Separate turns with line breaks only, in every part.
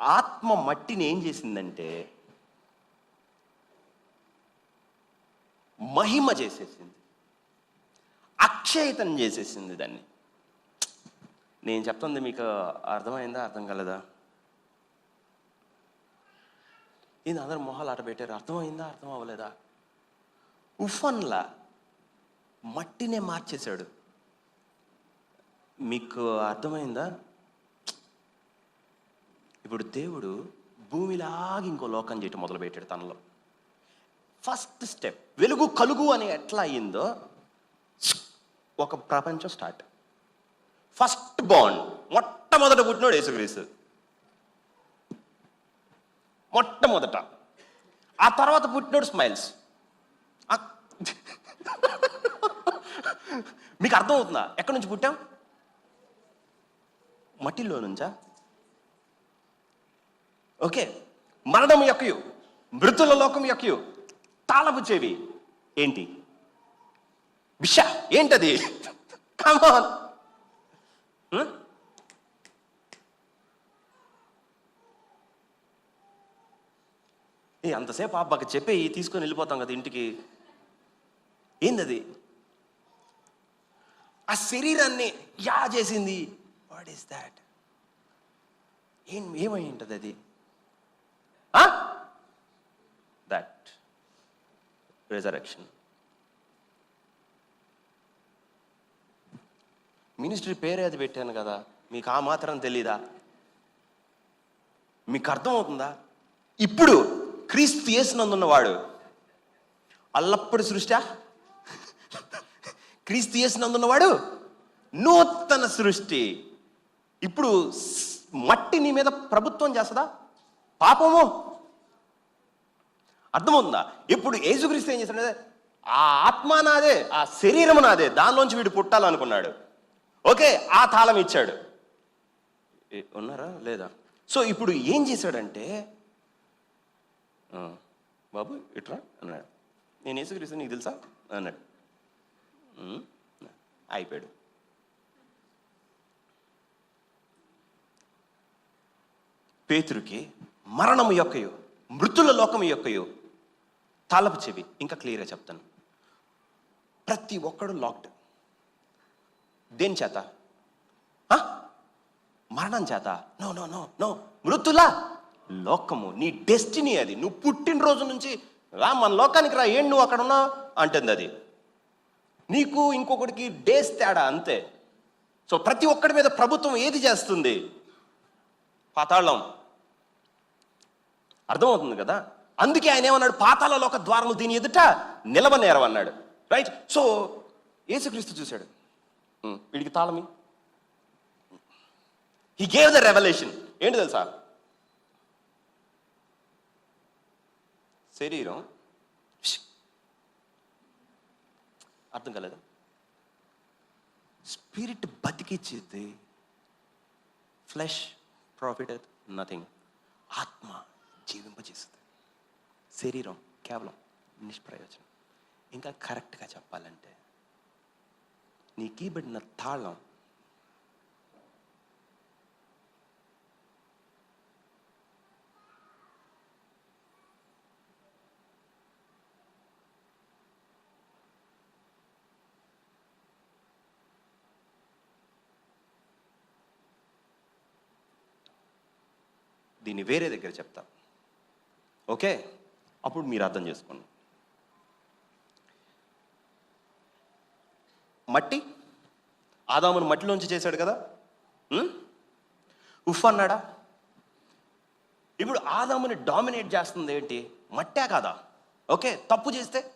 ఆత్మ మట్టిని ఏం చేసిందంటే మహిమ చేసేసింది. అక్షయతం చేసేసింది దాన్ని. నేను చెప్తుంది మీకు అర్థమైందా అర్థం కలదా? ఏంది అందరు మొహాలు ఆట పెట్టారు? అర్థమైందా అర్థం అవ్వలేదా? ఉఫన్లా మట్టినే మార్చేశాడు. మీకు అర్థమైందా? ఇప్పుడు దేవుడు భూమిలాగా ఇంకో లోకం చేయటం మొదలుపెట్టాడు తనలో. ఫస్ట్ స్టెప్ వెలుగు కలుగు అని ఎట్లా అయ్యిందో ఒక ప్రపంచం స్టార్ట్ ఫస్ట్ బాండ్ మొట్టమొదట పుట్టినోడు యేసుక్రీస్తు. మొట్టమొదట. ఆ తర్వాత పుట్టినోడు స్మైల్స్. మీకు అర్థమవుతుందా? ఎక్కడి నుంచి పుట్టాం? మట్టిలో నుంచా? ఓకే. మరణం యొక్కయు మృతుల లోకం యొక్కయు తాళపు చెవి ఏంటి? విష ఏంటది? కమాన్ ఏ అంతసేపు అబ్బాకి చెప్పి తీసుకొని వెళ్ళిపోతాం కదా ఇంటికి. ఏందది? ఆ శరీరాన్ని యా చేసింది వాట్ ఈస్ దాట్ ఏం ఏమై ఉంటుంది అది? That resurrection. మినిస్ట్రీ పేరే అది పెట్టాను కదా. మీకు ఆ మాత్రం తెలీదా? మీకు అర్థమవుతుందా? ఇప్పుడు క్రీస్తు చేసినందున్నవాడు అల్లప్పుడు సృష్టి? క్రీస్తు చేసినందున్నవాడు నూతన సృష్టి. ఇప్పుడు మట్టి నీ మీద ప్రభుత్వం చేస్తుందా? పాపము? అర్థమవుతుందా? ఇప్పుడు యేసుక్రీస్తు ఏం చేశాడు ఆ ఆత్మ నాదే ఆ శరీరం నాదే దానిలోంచి వీడు పుట్టాలనుకున్నాడు. ఓకే ఆ తాళం ఇచ్చాడు. ఉన్నారా? లేదా? సో ఇప్పుడు ఏం చేశాడంటే బాబు ఇట్రా అన్నాడు. నేను యేసుక్రీస్తు నీకు తెలుసా? అన్నాడు. అయిపోయాడు. పేతురుకి మరణము యొక్కయు మృతుల లోకము యొక్కయు తాళపు చెవి. ఇంకా క్లియర్గా చెప్తాను. ప్రతి ఒక్కడు లాక్డ్. దేని చేత? ఆ? మరణం చేత? No no no no. మృతులా లోకము. నీ డెస్టినీ అది. నువ్వు పుట్టినరోజు నుంచి రా మన లోకానికి రా ఏం నువ్వు అక్కడ ఉన్నావు? అంటుంది అది. నీకు ఇంకొకటికి డేస్ తేడా అంతే. సో ప్రతి ఒక్కడి మీద ప్రభుత్వం ఏది చేస్తుంది? పాతాళం. అర్థమవుతుంది కదా? అందుకే ఆయన ఏమన్నాడు? పాతాల ఒక ద్వారము దీని ఎదుట నిలవనేరవన్నాడు రైట్ సో యేసుక్రీస్తు చూశాడు. వీడికి తాళమి. హీ గేవ్ ద రెవల్యూషన్ ఏంటి తెలుసా? శరీరం. అర్థం కాలేదు? స్పిరిట్ బతికిచ్చేది ఫ్లెష్ ప్రాఫిట్ నథింగ్ ఆత్మ జీవింపజేస్తుంది. శరీరం కేవలం నిష్ప్రయోజనం ఇంకా కరెక్ట్గా చెప్పాలంటే నీ కీబడిన తాళం దీన్ని వేరే దగ్గర చెప్తా. ఓకే? అప్పుడు మీరు అర్థం చేసుకోండి. మట్టి? ఆదామును మట్టిలోంచి చేశాడు కదా? ఉఫ్ అన్నాడా? ఇప్పుడు ఆదాముని డామినేట్ చేస్తుంది ఏంటి? మట్టే కాదా? ఓకే తప్పు చేస్తే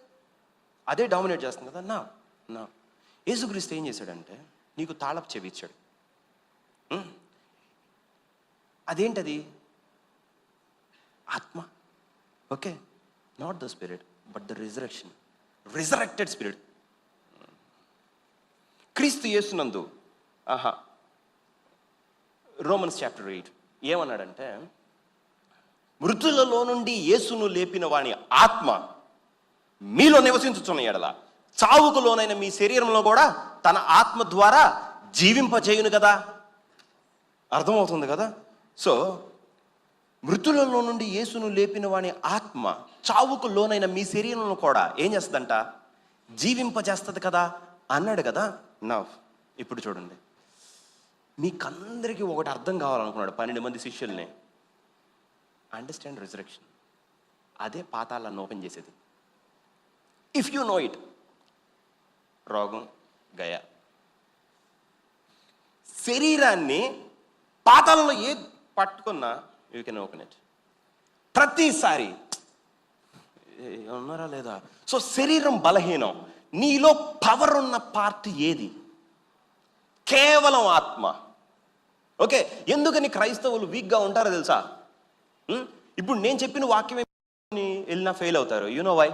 అదే డామినేట్ చేస్తుంది కదా? నా నా. యేసుక్రీస్తు ఏం చేశాడంటే నీకు తాళపు చెవి ఇచ్చాడు. అదేంటది? ఆత్మ. Okay. Not the spirit but the resurrection resurrected spirit Kristu యేసునందు ఆహా రోమన్స్ చాప్టర్ ఎయిట్ ఏమన్నాడంటే మృతులలో నుండి యేసును లేపిన వాని ఆత్మ మీలో నివసించుతున్న ఎడల చావుకు లోనైన మీ శరీరంలో కూడా తన ఆత్మ ద్వారా జీవింపచేయును కదా? అర్థమవుతుంది కదా? సో మృతులలో నుండి యేసును లేపిన వాని ఆత్మ చావుకు లోనైన మీ శరీరంలో కూడా ఏం చేస్తుందంట? జీవింపజేస్తుంది కదా అన్నాడు కదా నా ఇప్పుడు చూడండి. మీకందరికీ ఒకటి అర్థం కావాలనుకున్నాడు పన్నెండు మంది శిష్యుల్ని. అండర్స్టాండ్ రిజరెక్షన్ అదే పాతాలను ఓపెన్ చేసేది. ఇఫ్ యు నో ఇట్ రోగం గయ. శరీరాన్ని పాతాలలో ఏ పట్టుకున్నా యూ కెన్ ఓపెన్ ఇట్ ప్రతిసారి. ఉన్నారా లేదా? సో శరీరం బలహీనం. నీలో పవర్ ఉన్న పార్ట్ ఏది? కేవలం ఆత్మ. ఓకే ఎందుకని క్రైస్తవులు వీక్గా ఉంటారో తెలుసా? ఇప్పుడు నేను చెప్పిన వాక్యం వెళ్ళినా ఫెయిల్ అవుతారు? యు నో వై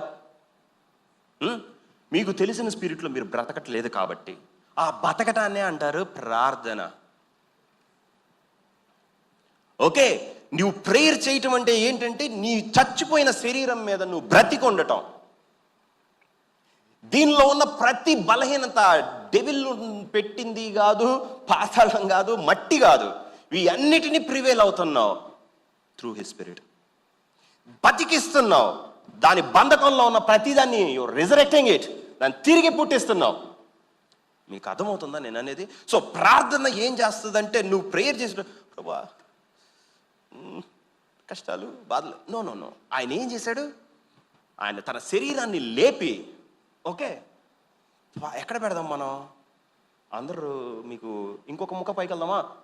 మీకు తెలిసిన స్పిరిట్లో మీరు బ్రతకట్లేదు కాబట్టి. ఆ బతకటాన్నే అంటారు ప్రార్థన. ఓకే నువ్వు ప్రేయర్ చేయటం అంటే ఏంటంటే నీ చచ్చిపోయిన శరీరం మీద నువ్వు బ్రతికి ఉండటం దీనిలో ఉన్న ప్రతి బలహీనత డెవిల్ పెట్టింది కాదు పాతాళం కాదు మట్టి కాదు. ఇవి అన్నిటినీ ప్రివేల్ అవుతున్నావు త్రూ హిస్ స్పిరిట్ బతికిస్తున్నావు. దాని బంధకంలో ఉన్న ప్రతిదాన్ని రిజరెక్టింగ్ ఇట్ దాన్ని తిరిగి పుట్టిస్తున్నావు. మీకు అర్థమవుతుందా నేను అనేది సో ప్రార్థన ఏం చేస్తుందంటే నువ్వు ప్రేయర్ చేసిన ప్రభా కష్టాలు బాధలు. నో నో నో ఆయన ఏం చేశాడు? ఆయన తన శరీరాన్ని లేపి ఓకే. ఎక్కడ పెడదాం మనం? అందరూ మీకు ఇంకొక ముఖ పైకి వెళ్దామా?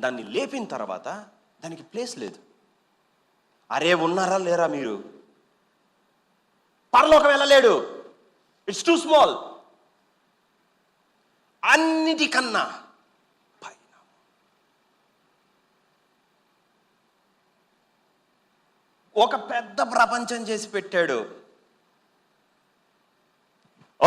దాన్ని లేపిన తర్వాత దానికి ప్లేస్ లేదు. అరే ఉన్నారా లేరా మీరు? పరలోకం వెళ్ళలేడు. ఇట్స్ టూ స్మాల్ అన్నిటికన్నా ఒక పెద్ద ప్రపంచం చేసి పెట్టాడు.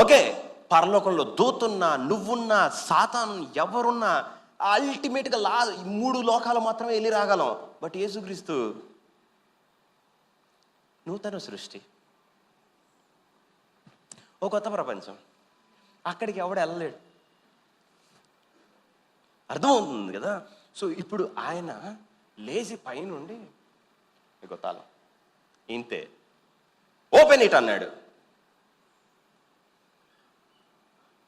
ఓకే పరలోకంలో దూతున్నా నువ్వున్నా సాతాను ఎవరున్నా అల్టిమేట్గా లా మూడు లోకాలు మాత్రమే వెళ్ళి రాగలం. బట్ యేసుక్రీస్తు నూతన సృష్టి. ఓ కొత్త ప్రపంచం. అక్కడికి ఎవడు వెళ్ళలేడు. అర్థమవుతుంది కదా? సో ఇప్పుడు ఆయన లేచి పైనుండి గొత్తాలం ఇంతే. ఓపెన్ ఇట్ అన్నాడు.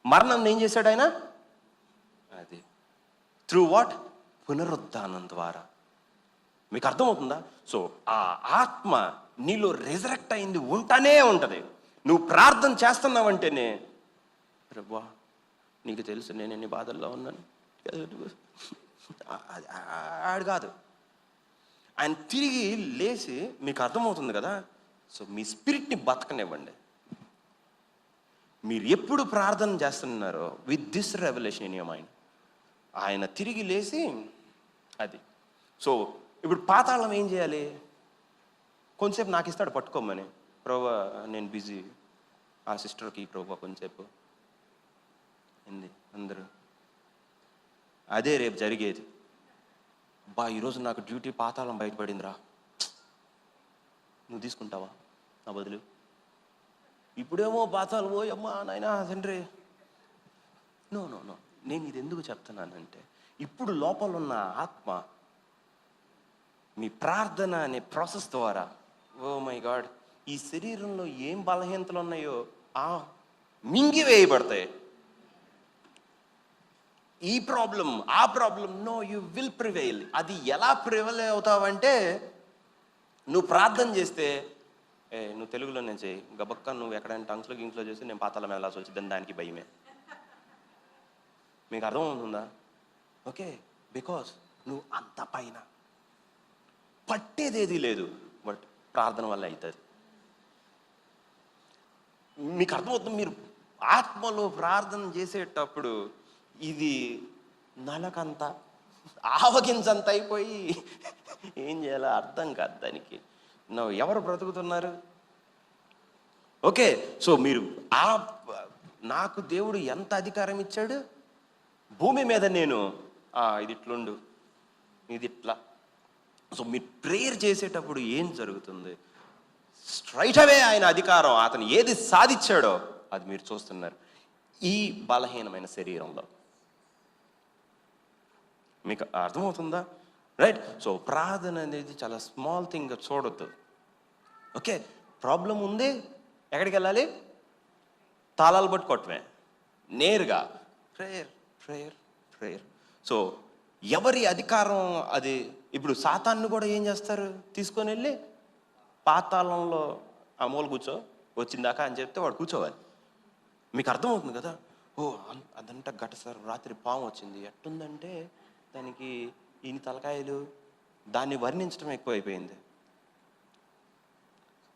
మరణం ఏం చేశాడు ఆయన? అది. Through what? పునరుద్ధానం ద్వారా. మీకు అర్థమవుతుందా? సో ఆ ఆత్మ నీలో రిజరెక్ట్ అయింది ఉంటానే ఉంటుంది. నువ్వు ప్రార్థన చేస్తున్నావంటేనే ప్రభా నీకు తెలుసు నేను ఎన్ని బాధల్లో ఉన్నాను. ఆడు కాదు. ఆయన తిరిగి లేచి మీకు అర్థమవుతుంది కదా? సో మీ స్పిరిట్ని బతకనివ్వండి. మీరు ఎప్పుడు ప్రార్థన చేస్తున్నారో with this revolution in you mind ఆయన తిరిగి లేచి అది. సో ఇప్పుడు పాతాళం ఏం చేయాలి? కొంచెంసేపు నాకు ఇస్తాడు పట్టుకోమని. ప్రభా నేను బిజీ ఆ సిస్టర్కి ప్రభా కొంచెంసేపు. ఏంది? అందరూ. అదే రేపు జరిగేది. బా ఈరోజు నాకు డ్యూటీ పాతాళం బయటపడిందిరా. నువ్వు తీసుకుంటావా? నా బదులు. ఇప్పుడేమో పాతాళం ఓయమ్మా అమ్మా నాయనా తండ్రి. No no no. నేను ఇది ఎందుకు చెప్తున్నానంటే ఇప్పుడు లోపల ఉన్న ఆత్మ మీ ప్రార్థన అనే ప్రాసెస్ ద్వారా ఓ మై గాడ్ ఈ శరీరంలో ఏం బలహీనతలు ఉన్నాయో ఆ మింగి వేయబడతాయి ఈ ప్రాబ్లం ఆ problem no you will prevail అది ఎలా ప్రివైల్ అవుతావంటే నువ్వు ప్రార్థన చేస్తే ఏ నువ్వు తెలుగులో నేను చేయి. గబక్క నువ్వు ఎక్కడైనా టంగ్స్లో గింగ్స్లో చేస్తే నేను పాతాల వెళ్ళాల్సి వచ్చిందని దానికి భయమే. మీకు అర్థమవుతుందా ఓకే బికాస్ నువ్వు అంత పైన. పట్టేదేది లేదు. బట్ ప్రార్థన వల్ల అవుతుంది మీకు అర్థమవుతుంది? మీరు ఆత్మలో ప్రార్థన చేసేటప్పుడు ఇది నలకంత ఆవగించంత అయిపోయి ఏం చేయాలో అర్థం కాదు దానికి. నువ్వు ఎవరు బ్రతుకుతున్నారు? ఓకే సో మీరు ఆ నాకు దేవుడు ఎంత అధికారం ఇచ్చాడు? భూమి మీద నేను ఇది ఇట్లుండు ఇది ఇట్లా. సో మీరు ప్రేయర్ చేసేటప్పుడు ఏం జరుగుతుంది? స్ట్రైట్ అవే ఆయన అధికారం అతను ఏది సాధించాడో అది మీరు చూస్తున్నారు. ఈ బలహీనమైన శరీరంలో. మీకు అర్థమవుతుందా? రైట్ సో ప్రార్థన అనేది చాలా స్మాల్ థింగ్ చూడొద్దు. ఓకే ప్రాబ్లం ఉంది ఎక్కడికి వెళ్ళాలి? తాళాలు పట్టుకోవటమే. నేరుగా. ప్రేయర్ ప్రేయర్ ప్రేయర్ సో ఎవరి అధికారం అది? ఇప్పుడు సాతాన్ని కూడా ఏం చేస్తారు? తీసుకొని వెళ్ళి పాతాళంలో ఆ మూల కూర్చో వచ్చిందాకా అని చెప్తే వాడు కూర్చోవాలి. మీకు అర్థమవుతుంది కదా? ఓ అన్- అదంట గట సార్ రాత్రి పాము వచ్చింది. ఎట్టుందంటే దానికి ఇన్ని తలకాయలు దాన్ని వర్ణించడం ఎక్కువైపోయింది.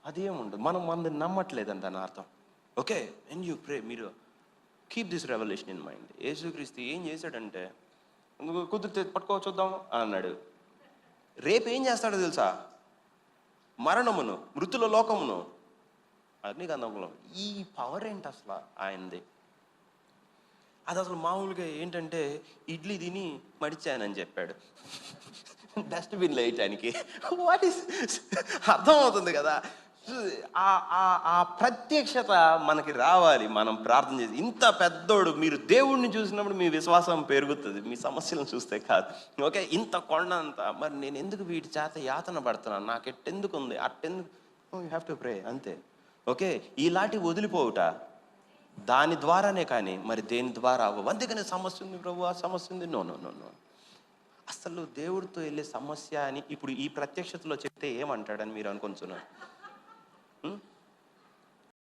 అదేముండదు? మనం మనది నమ్మట్లేదని దాని అర్థం. ఓకే ఎన్ యూ ప్రే మీరు keep this revolution in mind Yesukristu ఏం చేశాడంటే కుదిరితే పట్టుకో చూద్దాం అన్నాడు. రేపు ఏం చేస్తాడో తెలుసా? మరణమును మృతుల లోకమును. అగ్నిగంధములో. ఈ పవర్ ఏంటి అసలు? ఆయనది. అది అసలు మామూలుగా ఏంటంటే ఇడ్లీ తిని మడిచానని చెప్పాడు. డస్ట్బిన్ వేయటానికి. వాట్ ఈస్ అర్థమవుతుంది కదా? ఆ ఆ- ప్రత్యక్షత మనకి రావాలి. మనం ప్రార్థన చేసి ఇంత పెద్దోడు మీరు దేవుడిని చూసినప్పుడు మీ విశ్వాసం పెరుగుతుంది మీ సమస్యలను చూస్తే కాదు. ఓకే ఇంత కొండ అంత మరి నేను ఎందుకు వీటి చేత యాతన పడుతున్నాను? నాకు ఎట్టెందుకు ఉంది? అట్టెందుకు? యూ హ్యావ్ టు ప్రే అంతే. ఓకే ఇలాంటి వదిలిపోవుట. దాని ద్వారానే కానీ మరి దేని ద్వారా అవ్వవు? అందుకనే సమస్య ఉంది ప్రభు ఆ సమస్య ఉంది. నో నో నో నో అసలు దేవుడితో వెళ్ళే సమస్య అని ఇప్పుడు ఈ ప్రత్యక్షతలో చెప్తే ఏమంటాడని మీరు అనుకుంటున్నారు? Hmm?